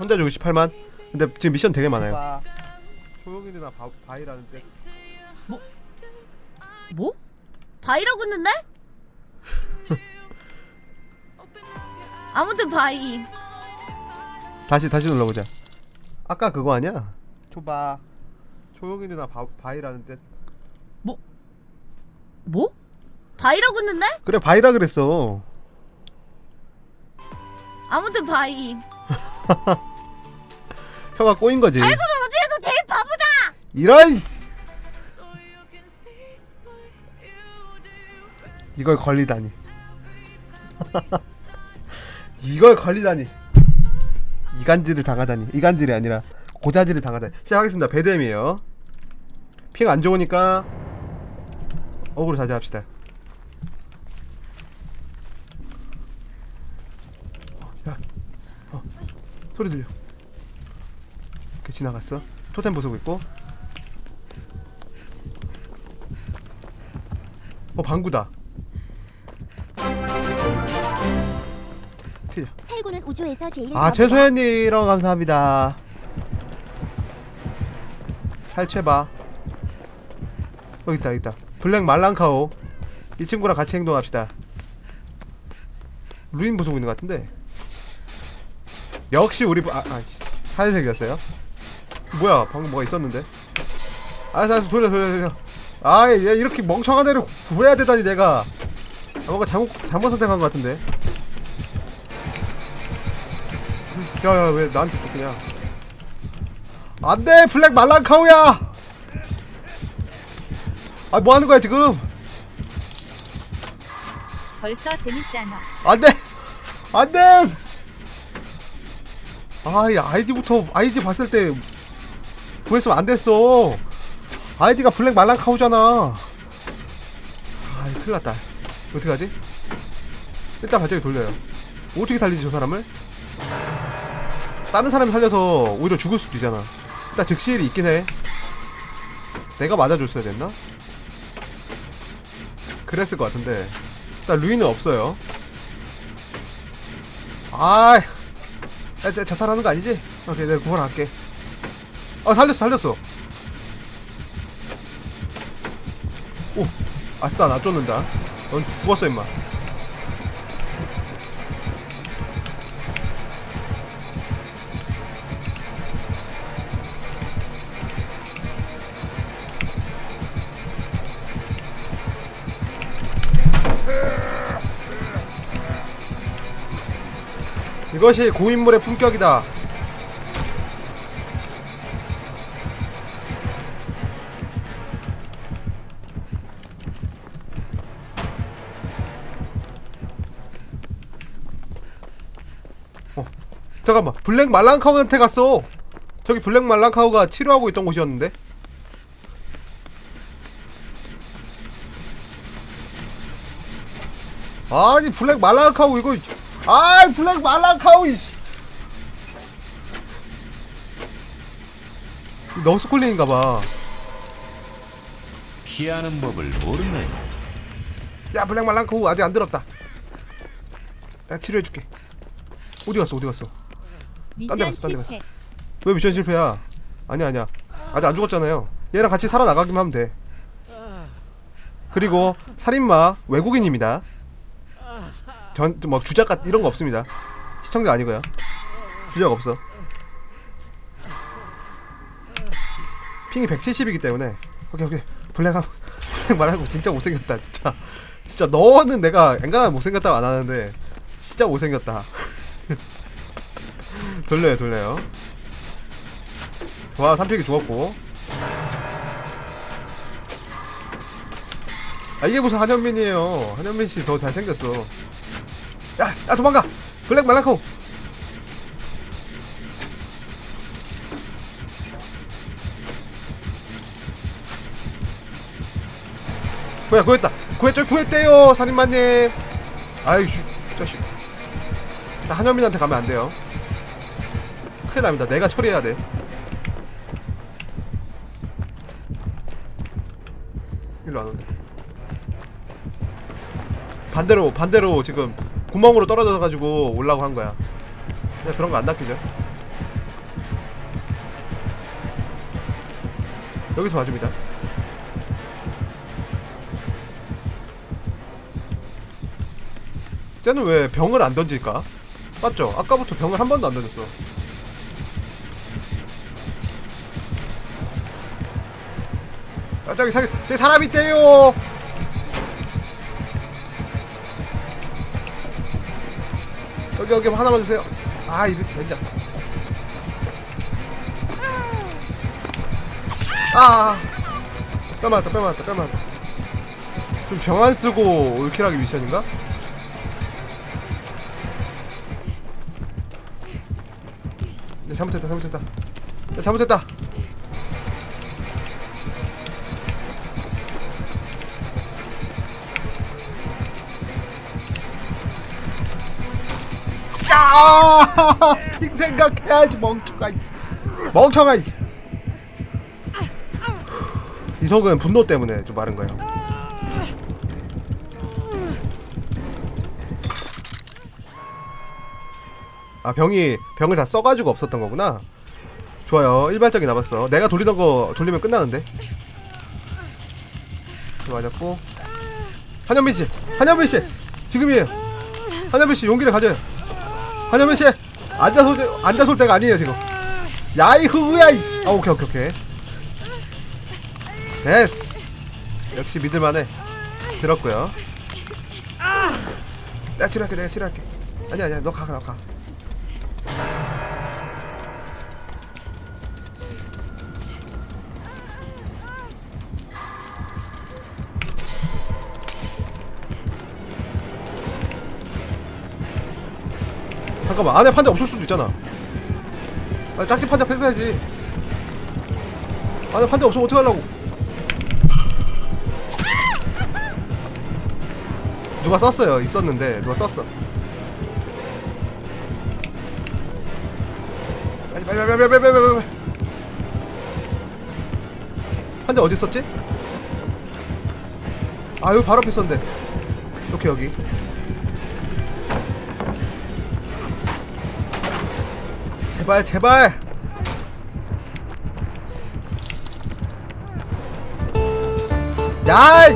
혼자 주고 18만. 근데 지금 미션 되게 많아요. 소용이 누나 바, 바이라는데. 뭐? 바이라고 했는데? 아무튼 바이. 다시 다시 눌러보자. 아까 그거 아니야? 줘봐. 조용히 누나 바, 바이라는데. 뭐? 바이라고 했는데? 그래 바이라 그랬어. 아무튼 바이. 혀가 꼬인 거지. 아이고 너 중에서 제일 바보다. 이런. 이걸 걸리다니. 이걸 걸리다니. 이간질을 당하다니. 이간질이 아니라 고자질을 당하다니. 시작하겠습니다. 배드엠이에요. 핑안 좋으니까 어그로 자제합시다. 야, 어, 소리 들려. 이렇게 지나갔어. 토템 부수고 있고. 어 방구다. 튀자. 살구는 우주에서 제일 아 최소연님 감사합니다. 살채봐. 여기 있다 여기 있다. 블랙 말랑카오. 이 친구랑 같이 행동합시다. 루인 부수고 있는 것 같은데. 역시 우리 부- 아, 아 씨. 하얀색이었어요. 뭐야 방금 뭐가 있었는데. 알았어 알았어 돌려 돌려 돌려. 아얘 이렇게 멍청한 애를 구해야 되다니 내가. 아, 뭔가 잘못 잘못 선택한 것 같은데. 야야 왜 나한테 쫓기냐 안돼 블랙 말랑카우야 아 뭐하는 거야 지금 벌써 재밌잖아. 안돼 안돼 아이 아이디부터 아이디 봤을 때 구했으면 안 됐어. 아이디가 블랙 말랑카우잖아. 아 큰일 났다. 어떡하지? 일단 발전기 돌려요. 어떻게 살리지 저 사람을? 다른 사람이 살려서 오히려 죽을 수도 있잖아. 일단 즉시일이 있긴 해. 내가 맞아줬어야 됐나? 그랬을 것 같은데. 일단 루인은 없어요. 아이 야, 자, 자살하는 거 아니지? 오케이 내가 갈게 아 살렸어 살렸어. 오 아싸 나 쫓는다. 넌 죽었어 임마. 이것이 고인물의 품격이다. 잠깐만. 블랙 말랑카우한테 갔어. 저기 블랙 말랑카우가 치료하고 있던 곳이었는데. 아니 블랙 말랑카우 이거 아 블랙 말랑카우 이씨 너스콜링인가봐 피하는 법을 모르네. 야 블랙 말랑카우 아직 안 들었다 내가 치료해줄게 어디 갔어 어디 갔어 딴데 미션 갔어, 딴데 갔어. 실패. 왜 미션 실패야? 아니야 아니야. 아직 안 죽었잖아요. 얘랑 같이 살아나가기만 하면 돼. 그리고 살인마 외국인입니다. 전뭐 주작 같 이런 거 없습니다. 시청자 아니고요. 주작 없어. 핑이 170이기 때문에. 오케이 오케이. 블랙 한 블랙 말하고 진짜 못생겼다 진짜. 진짜 너는 내가 앵간하면 못생겼다고 안 하는데 진짜 못생겼다 돌려요 돌려요. 좋아 3픽이 죽었고. 아 이게 무슨 한현민이에요. 한현민 씨 더 잘생겼어. 야, 야 도망가! 블랙 말라코! 구야 구했다. 구했죠 구했대요 살인마님. 아이 슈 자식. 나 한현민한테 가면 안 돼요 큰일 납니다. 내가 처리해야 돼. 일로 안 온다. 반대로 반대로 지금 구멍으로 떨어져서 가지고 올라고 한 거야. 그냥 그런 거안 닦이죠. 여기서 봐줍니다. 쟤는 왜 병을 안 던질까? 맞죠? 아까부터 병을 한 번도 안 던졌어. 아, 저기, 사, 저기 사람 있대요! 여기, 여기 하나만 주세요. 아, 이럴 젠장. 아! 뼈 맞았다, 뼈 맞았다, 뼈 맞았다. 좀 병 안 쓰고 올킬하기 미션인가? 네, 잘못했다, 잘못했다. 네, 잘못했다. 야! 핑 생각해야지 멍청아. 이 멍청아. 이 이석은 분노 때문에 좀 마른 거예요. 아 병이 병을 다 써가지고 없었던 거구나. 좋아요. 일반적이 남았어. 내가 돌리던 거 돌리면 끝나는데. 맞았고. 한현민 씨, 한현민 씨, 지금이에요. 한현민 씨 용기를 가져요. 한현민 씨, 앉아서 올- 앉아서 올 때가 아니에요 지금. 야이 흐야 이. 아 오케이 오케이 오케이. 됐어. 역시 믿을만해. 들었고요. 내가 치료할게 내가 치료할게. 아니야 아니야 너가너 가. 잠깐만 안에 판자 없을 수도 있잖아. 아 짝짓 판자 뺐어야지. 안에 판자 없으면 어떡하려고. 누가 썼어요. 있었는데 누가 썼어. 빨리 빨리 빨리 빨리 빨리 빨리 빨리. 판자 어디 있었지? 아 여기 바로 앞에 있었는데. 이렇게 여기. 제발 제발. 야.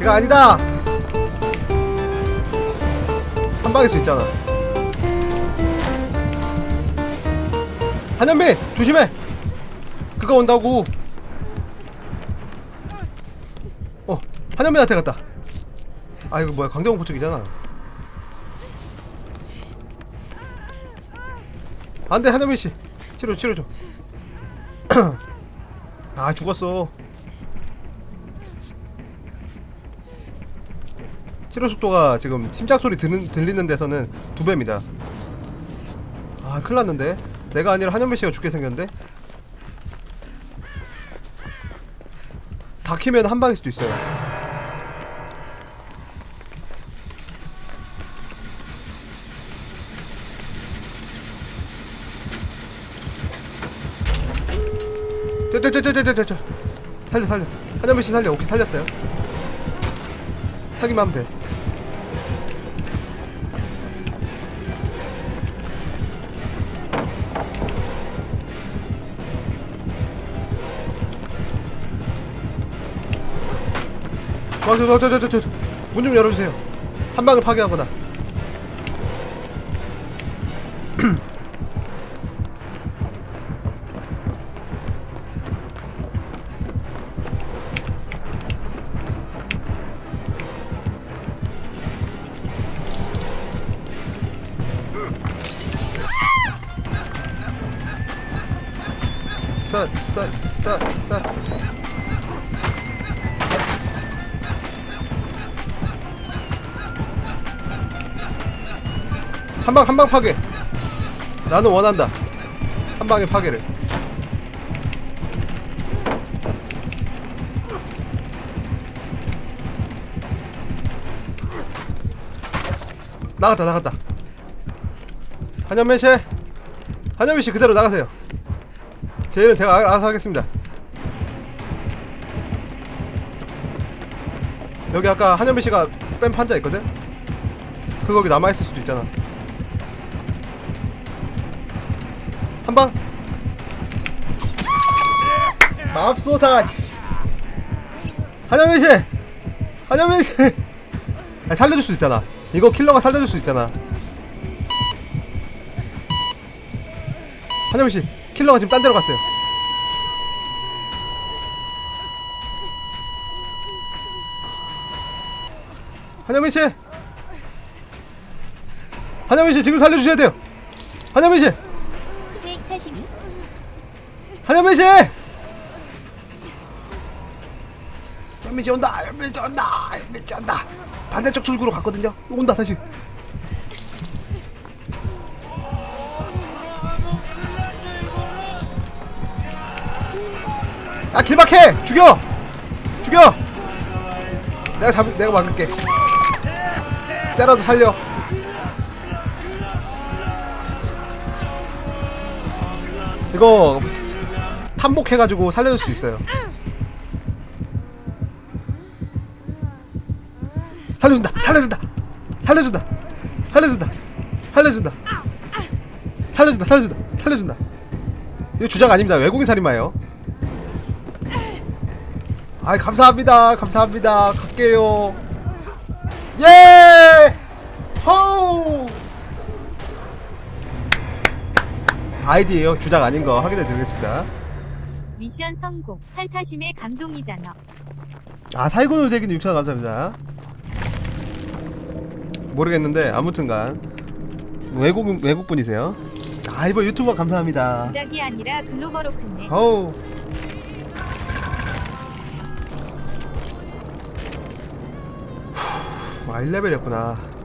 이거 아니다. 한 방일 수 있잖아. 한현민 조심해. 그거 온다고. 어, 한현민한테 갔다. 아 이거 뭐야 강대공 포쪽이잖아. 안돼 한현민 씨 치료 치료 좀. 아 죽었어. 치료 속도가 지금 심장 소리 드는, 들리는 데서는 두 배입니다. 아 큰일 났는데 내가 아니라 한현민 씨가 죽게 생겼는데 다 키면 한 방일 수도 있어요. 저저저저저저 살려 살려 한현민 씨 살려 오케이 살렸어요. 사기만 하면 돼. 어, 저, 저, 저, 저, 저, 저, 문 좀 열어주세요. 한 방을 파괴하거나. 쏴, 쏴, 쏴, 쏴. 한방 한방 파괴. 나는 원한다. 한 방의 파괴를. 나갔다 나갔다. 한현민 씨, 한현민 씨 그대로 나가세요. 제 일은 제가 알아서 하겠습니다. 여기 아까 한현민 씨가 뺀 판자 있거든. 그거 거기 남아 있을 수도 있잖아. 한 방. 맙소사. 씨. 한현민 씨! 한현민 씨! 살려줄 수 있잖아. 이거 킬러가 살려줄 수 있잖아. 한현민 씨, 킬러가 지금 딴 데로 갔어요. 한현민 씨! 한현민 씨, 지금 살려주셔야 돼요! 한현민 씨! 한현민 씨! 현민 씨 온다! 현민 씨 온다! 현민 씨 온다! 반대쪽 출구로 갔거든요. 온다 다시. 아 길막해! 죽여! 죽여! 내가 잡 내가 막을게. 때라도 살려. 이거 탐복해가지고 살려줄 수 있어요. 살려준다, 살려준다, 살려준다, 살려준다, 살려준다, 살려준다, 살려준다, 살려준다. 이거 주작 아닙니다. 외국인 살인마예요. 아, 감사합니다, 감사합니다. 갈게요. 예! 호우! 아이디예요. 주작 아닌 거 확인해 드리겠습니다. 미션 성공 살타심의 감동이잖아 아 살구는 대기는 6천 감사합니다 모르겠는데 아무튼간 외국 외국 분이세요 아 이번 유튜버 감사합니다 주작이 아니라 글로벌 오픈네 어우 아 1레벨이었구나